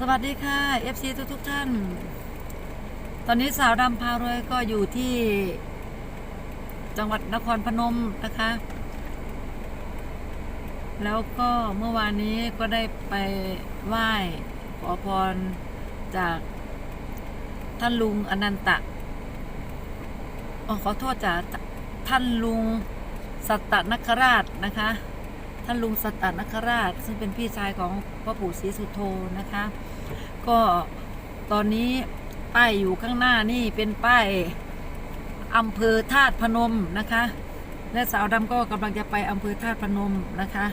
สวัสดีค่ะ FC ทุกทุกท่าน ตอนนี้สาวดำพารวยก็อยู่ที่จังหวัดนครพนมนะคะ แล้วก็เมื่อวานนี้ก็ได้ไปไหว้ขอพรจากท่านลุงอนันตะอ๋อขอโทษจากท่านลุงสัตตนคราชนะคะ ท่านลุงสัตตนคราช ซึ่งเป็นพี่ชายของพ่อปู่ศรีสุโธนะคะ ก็ตอนนี้ป้ายอยู่ข้างหน้านี่เป็นป้ายอำเภอธาตุพนมนะคะ และสาวดำก็กำลังจะไปอำเภอธาตุพนมนะคะ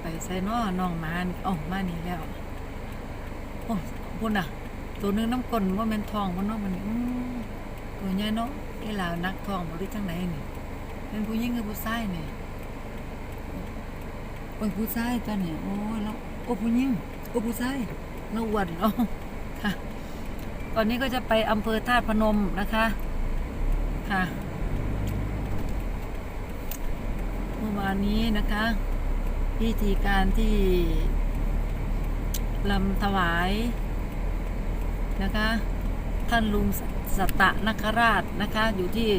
ไปใส่นอน้องมานอ๋อมานี่แล้ว โอ้พุ่นอะ ตัวหนึงน้ำกลนว่าแม่นทองว่าน้องมันนี่อื้อ ตัวใหญ่เนาะไอ้ลาวนักทองบ่รู้จังไหนนี่เป็นผู้หญิงกับผู้ชายนี่เป็นผู้ชายตัวนี่โอ้ยแล้วโอ้ผู้หญิงโอ้ผู้ชายเราอวนเนาะค่ะ ตอนนี้ก็จะไปอำเภอธาตุพนมนะคะ ค่ะ เมื่อวานนี้นะคะพิธีการที่ลำถวายนะคะ ท่านลุงสั ตตะนคราชนะคะ อยู่ที่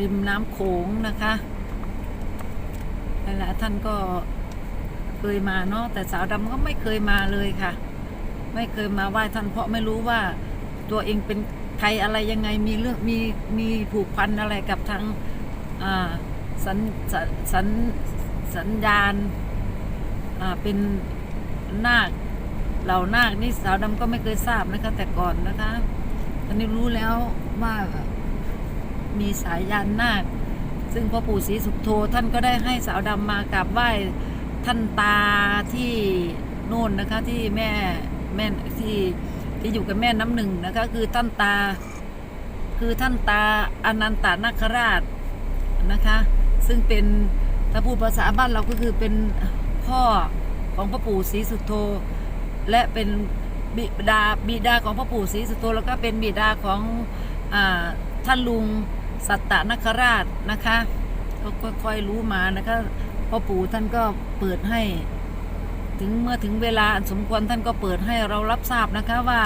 ริมน้ำโขงนะคะหลายๆท่านก็เคยมาเนาะแต่สาวดำก็ไม่เคยมาเลยค่ะ ไม่เคยมาไหว้ท่านเพราะไม่รู้ว่าตัวเองเป็นใครอะไรยังไงมีเรื่องมีมีผูกพันอะไรกับทางสัญสัญสัญสัญญาณเป็นนาคเหล่านาคนี่สาวดำก็ไม่เคยทราบนะคะแต่ก่อนนะคะ ตอนนี้รู้แล้วว่ามีสายยานนาค ซึ่งพ่อปู่ศรีสุโธท่านก็ได้ให้สาวดำมากราบไหว้ท่านตาที่โน่นนะคะที่แม่แม่ที่ที่อยู่กับแม่น้ำหนึ่งนะคะคือท่านตา คือท่านตาอนันตานาคราชนะคะ ซึ่งเป็นถ้าพูดภาษาบ้านเราก็คือเป็นพ่อของพ่อปู่ศรีสุโธและเป็น บิดาบิดาของพ่อปู่ศรีสุโธแล้วก็เป็นบิดาของอท่านลุงสัตตนคราชนะคะก็ค่อยๆรู้มานะคะพ่อปู่ท่านก็เปิดให้ ถึงเมื่อถึงเวลาสมควรท่านก็เปิดให้เรารับทราบนะคะว่า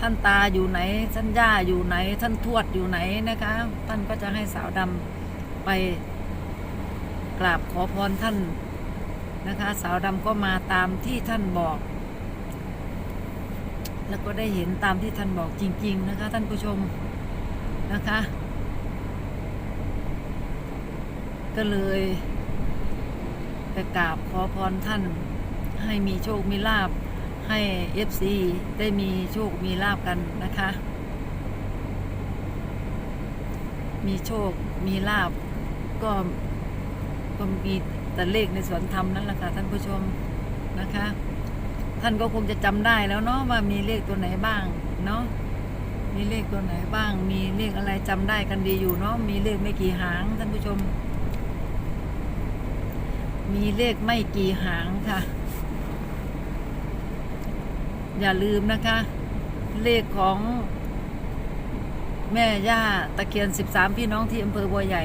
ท่านตาอยู่ไหน ท่านย่าอยู่ไหน ท่านทวดอยู่ไหนนะคะ ท่านก็จะให้สาวดำไปกราบขอพรท่าน นะคะ สาวดำก็มาตามที่ท่านบอก แล้วก็ได้เห็นตามที่ท่านบอกจริง ๆ นะคะ ท่านผู้ชมนะคะ ก็เลยไปกราบขอพรท่านให้มีโชคมีลาบให้ FC ได้มีโชคมีลาบกันนะคะ มีโชคมีลาบก็ก็มี แต่เลขในสวนธรรมนั่นแหละค่ะท่านผู้ชมนะคะ ท่านก็คงจะจำได้แล้วเนาะว่ามีเลขตัวไหนบ้างเนาะมีเลขตัวไหนบ้าง มีเลขอะไรจำได้กันดีอยู่เนาะมีเลขไม่กี่หางท่านผู้ชม มีเลขไม่กี่หางค่ะ อย่าลืมนะคะ เลขของแม่ย่าตะเคียน 13 พี่น้องที่อำเภอบัวใหญ่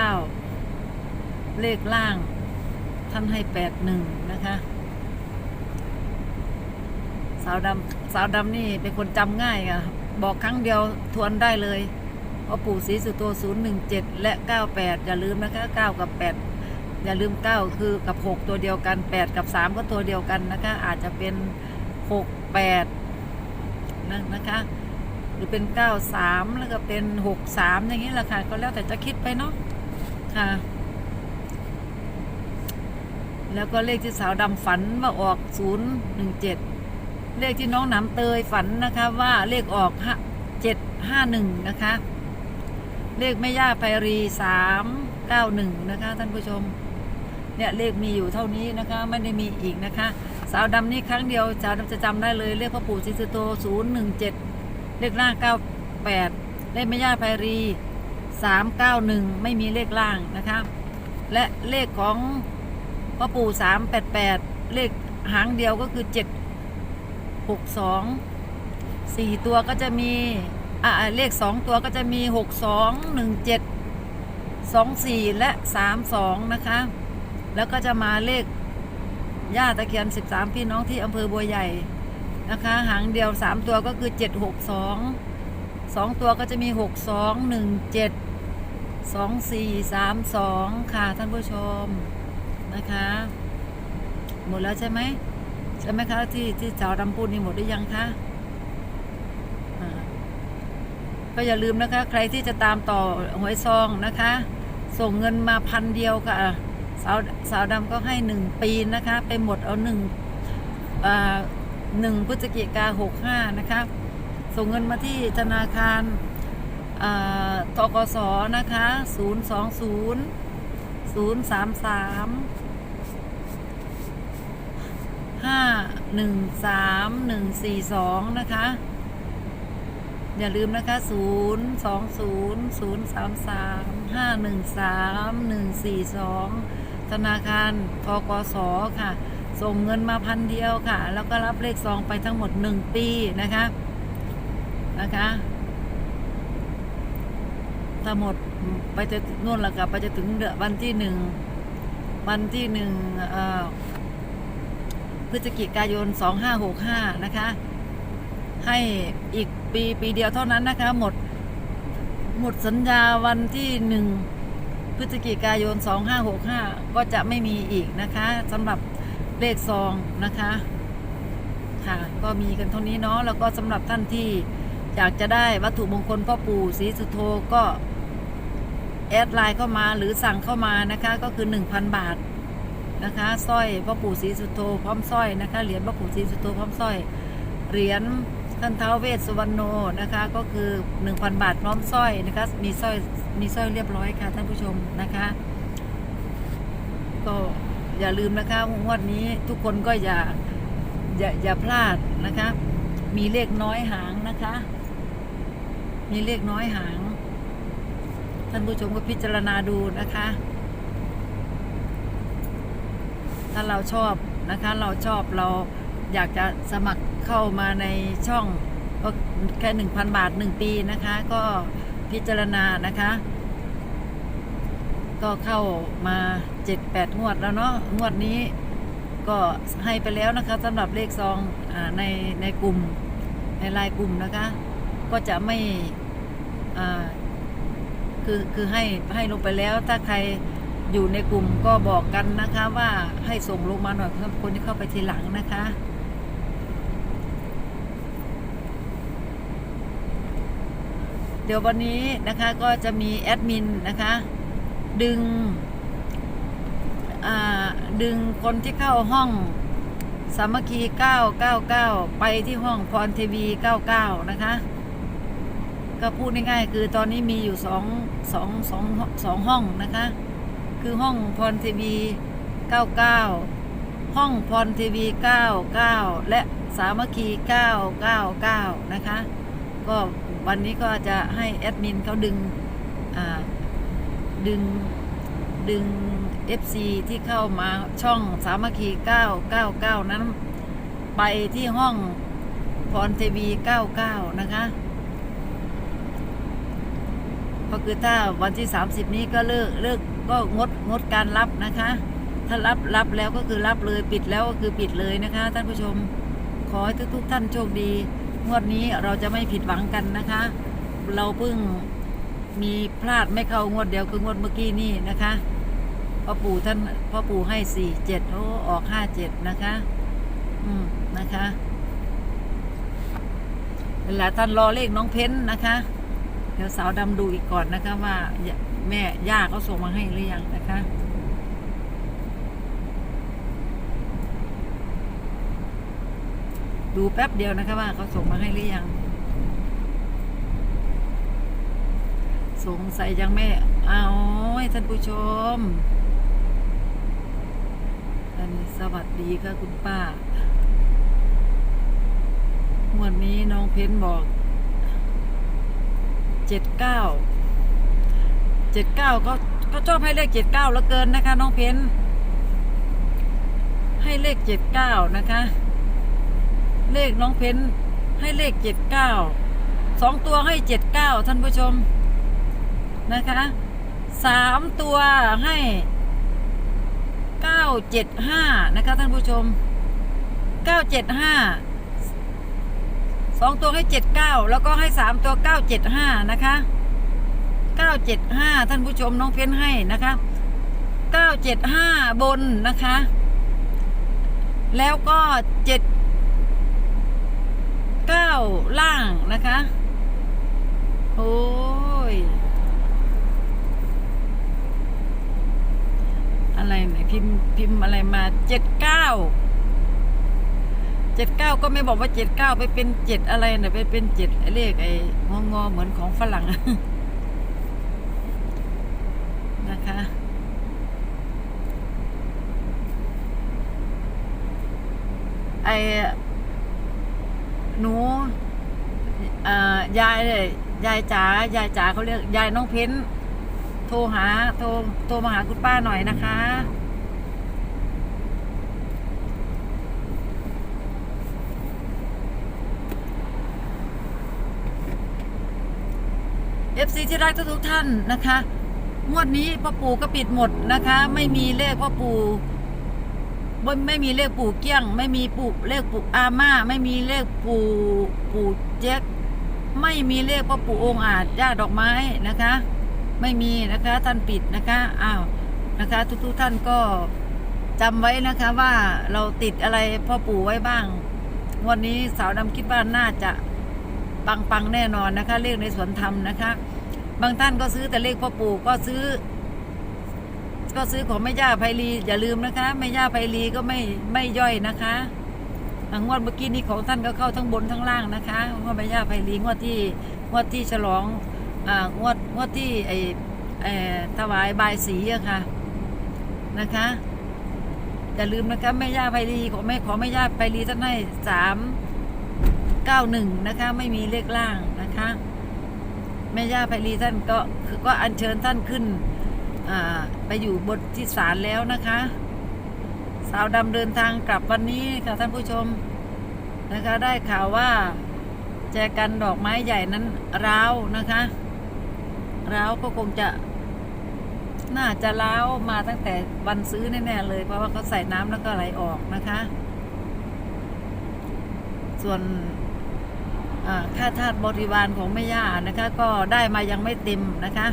579 เลขล่าง ท่านให้81นะคะ สาวดำสาวดำนี่เป็นคนจำง่ายค่ะ บอกครั้งเดียวทวนได้เลยเพราะปู่ศรีสุโธ017และ98อย่าลืมนะคะ9กับ8อย่าลืม9คือกับ6ตัวเดียวกัน8กับ3ก็ตัวเดียวกันนะคะ อาจจะเป็น6 8นะนะคะหรือเป็น9 3แล้วก็เป็น6 3อย่างนี้แหละค่ะก็แล้วแต่จะคิดไปเนาะค่ะ แล้วก็เลขที่สาวดำฝันว่าออก 017 เลขที่น้องหนำเตยฝันนะคะว่าเลขออก 751 นะคะ เลขแม่ย่าไพรี 391 นะคะ ท่านผู้ชม เนี่ยเลขมีอยู่เท่านี้นะคะ ไม่ได้มีอีกนะคะ สาวดำนี่ครั้งเดียวสาวดำจะจำได้เลย เลขพ่อปู่ศรีสุโธ017 เลขล่าง 98 เลขแม่ย่าไพรี 391 ไม่มีเลขล่างนะคะ และเลขของ พ่อปู่388เลขหางเดียวก็คือ762สี่ตัวก็จะมีอ่าเลขสองตัวก็จะมี6217สองสี่และสามสองนะคะ แล้วก็จะมาเลขย่าตะเคียนสิบสามพี่น้องที่อำเภอบัวใหญ่นะคะ หางเดียวสามตัวก็คือเจ็ดหกสองสองตัวก็จะมีหกสองหนึ่งเจ็ดสองสี่สามสองค่ะท่านผู้ชม นะคะ หมดแล้วใช่ไหมใช่ไหมคะที่ที่สาวดำพูดนี่หมดหรือยังคะก็อย่าลืมนะคะ ใครที่จะตามต่อหวยซองนะคะ ส่งเงินมาพันเดียวค่ะ สาวสาวดำก็ให้หนึ่งปีนะคะ ไปหมดเอาหนึ่งหนึ่งพฤศจิกาหกห้านะคะ ส่งเงินมาที่ธนาคารอ่าทกสนะคะศูนย์สอง ศูนย์สามสามห้าหนึ่งสามหนึ่งสี่สองนะคะ อย่าลืมนะคะศูนย์สองศูนย์ศูนย์สามสามห้าหนึ่งสามหนึ่งสี่สองธนาคารทกสค่ะ ส่งเงินมาพันเดียวค่ะ แล้วก็รับเลขซองไปทั้งหมดหนึ่งปีนะคะนะคะ ทั้งหมดไปจะนู่นละกับไปจะถึงเดือนวันที่หนึ่งวันที่หนึ่งพฤศจิกายนสองห้าหกห้านะคะ ให้อีกปีปีเดียวเท่านั้นนะคะ หมด หมดสัญญาวันที่หนึ่งพฤศจิกายน 2565 ก็จะไม่มีอีกนะคะสำหรับเลขซองนะคะ ค่ะ ก็มีกันเท่านี้เนาะแล้วก็สำหรับท่านที่อยากจะได้วัตถุมงคลพ่อปู่ศรีสุโธก็ แอดไลน์เข้ามาหรือสั่งเข้ามานะคะก็คือ 1,000 บาทนะคะสร้อยพ่อปู่ศรีสุโธพร้อมสร้อยนะคะเหรียญพ่อปู่ศรีสุโธพร้อมสร้อยเหรียญท่านเท้าวเวสสุวรรณโนนะคะก็คือ 1,000 บาทพร้อมสร้อยนะคะมีสร้อยมีสร้อยเรียบร้อยค่ะท่านผู้ชมนะคะก็อย่าลืมนะคะงวดนี้ทุกคนก็อย่าอย่าอย่าพลาดนะคะ มีเลขน้อยหางนะคะ มีเลขน้อยหาง ท่านผู้ชมก็พิจารณาดูนะคะ ถ้าเราชอบนะคะ เราชอบเราอยากจะสมัครเข้ามาในช่องก็แค่หนึ่งพันบาทหนึ่งปีนะคะ ก็พิจารณานะคะ ก็เข้ามาเจ็ดแปดงวดแล้วเนาะงวดนี้ก็ให้ไปแล้วนะคะสำหรับเลขซองอในในกลุ่มในไลน์กลุ่มนะคะ ก็จะไม่อ่า คือคือให้ให้ลงไปแล้วถ้าใครอยู่ในกลุ่มก็บอกกันนะคะว่าให้ส่งลงมาหน่อยสำหรับคนที่เข้าไปทีหลังนะคะ เดี๋ยววันนี้นะคะก็จะมีแอดมินนะคะ ดึงอ่าดึงคนที่เข้าห้องสามัคคี 999 ไปที่ห้องพรทีวี 99 นะคะ ก็พูดง่ายๆคือตอนนี้มีอยู่สอง สองสองสองห้องนะคะ คือห้องพรทีวี99ห้องพรทีวี99และสามัคคี999นะคะ ก็วันนี้ก็จะให้แอดมินเขาดึงดึงดึง FC ที่เข้ามาช่องสามัคคี 999 นั้น ไปที่ห้องพรทีวี 99 นะคะ ก็คือถ้าวันที่ 30 นี้ก็เลิกเลิกก็งดงดการรับนะคะ ถ้ารับรับแล้วก็คือรับเลยปิดแล้วก็คือปิดเลยนะคะท่านผู้ชมขอให้ทุกๆท่านโชคดี งวดนี้เราจะไม่ผิดหวังกันนะคะ เราเพิ่งมีพลาดไม่เข้างวดเดียวคืองวดเมื่อกี้นี่นะคะพ่อปู่ท่านพ่อปู่ให้สี่เจ็ดโอ้ออกห้าเจ็ดนะคะ อืมนะคะเวลาท่านรอเลขน้องเพ้นนะคะ ดี๋ยวสาวดำดูอีกก่อนนะคะว่าแม่ย่าเขาส่งมาให้หรือยังนะคะดูแป๊บเดียวนะคะว่าเขาส่งมาให้หรือยัง สงสัยยังไม่เอาท่านผู้ชม อันนี้สวัสดีค่ะคุณป้า วันนี้น้องเพ้นบอก เจ็ดเก้าเจ็ดเก้าก็ก็ชอบให้เลขเจ็ดเก้าแล้วเกินนะคะ น้องเพ้นให้เลขเจ็ดเก้านะคะ เลขน้องเพ้นให้เลขเจ็ดเก้าสองตัวให้เจ็ดเก้าท่านผู้ชมนะคะสามตัวให้เก้าเจ็ดห้านะคะท่านผู้ชมเก้าเจ็ดห้า สองตัวให้เจ็ดเก้าแล้วก็ให้สามตัวเก้าเจ็ดห้านะคะเก้าเจ็ดห้าท่านผู้ชมน้องเพ้นให้นะคะเก้าเจ็ดห้าบนนะคะ แล้วก็เจ็ดเก้าล่างนะคะโอ้ยอะไรไหนพิมพ์พิมพ์อะไรมาเจ็ดเก้า เจ็ดเก้าก็ไม่บอกว่าเจ็ดเก้าไปเป็นเจ็ดอะไรนะไปเป็นเจ็ดเลขไอ้งองอๆเหมือนของฝรั่งนะคะไอ้หนูอ่อยายเลยยายจ๋ายายจ๋าเขาเรียกยายน้องเพ้น โทรหาโทรโทรมาหาคุณป้าหน่อยนะคะ เอฟซีที่รักทุกท่านนะคะงวดนี้พ่อปู่ก็ปิดหมดนะคะ ไม่มีเลขพ่อปู่บนไม่มีเลขปู่เกี้ยง ไม่มีปู่เลขปู่อาม่า ไม่มีเลขปู่ปู่เจ๊กไม่มีเลขพ่อปู่องค์อาจย่าดอกไม้นะคะ ไม่มีนะคะท่านปิดนะคะอ้าวนะคะ ทุกๆท่านก็จำไว้นะคะว่าเราติดอะไรพ่อปู่ไว้บ้าง วันนี้สาวดำคิดว่าน่าจะ ปังๆแน่นอนนะคะ เลขในสวนธรรมนะคะ บางท่านก็ซื้อแต่เลขพ่อปู่ก็ซื้อ ก็ซื้อของแม่ย่าไพลีอย่าลืมนะคะแม่ย่าไพลีก็ไม่ไม่ย่อยนะคะอะงวดเมื่อกี้นี้ของท่านก็เข้าทั้งบนทั้งล่างนะคะงวดแม่ย่าไพลีงวดที่งวดที่ฉลองอ่างวดงวดที่ไอไอถวายบายสีอะค่ะนะคะอย่าลืมนะคะแม่ย่าไพลีของแม่ของแม่ย่าไพลีท่านให้สาม เก้าหนึ่งนะคะ ไม่มีเลขล่างนะคะแม่ย่าไพลีท่านก็คือก็อัญเชิญท่านขึ้นไปอยู่บนที่ศาลแล้วนะคะ สาวดำเดินทางกลับวันนี้ค่ะท่านผู้ชมนะคะ ได้ข่าวว่าแจกันดอกไม้ใหญ่นั้นร้าวนะคะร้าวก็คงจะ น่าจะร้าวมาตั้งแต่วันซื้อแน่ๆเลย เพราะว่าเขาใส่น้ำแล้วก็ไหลออกนะคะ ส่วน ค่าทาสบริวารของแม่ย่านะคะ ก็ได้มายังไม่เต็มนะคะ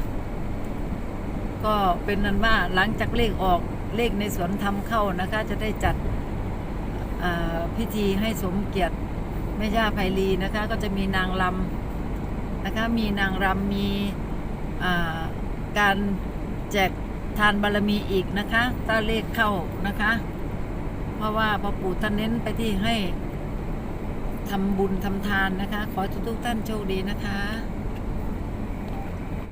ก็เป็นนั้นว่าหลังจากเลขออกเลขในสวนทำเข้านะคะ จะได้จัดพิธีให้สมเกียรติแม่ย่าไพลีนะคะ ก็จะมีนางรำนะคะ มีนางรำมีการแจกทานบารมีอีกนะคะ ถ้าเลขเข้านะคะ เพราะว่าพอปู่ท่านเน้นไปที่ให้ ทำบุญทำทานนะคะ ขอทุกทุกท่านโชคดีนะคะ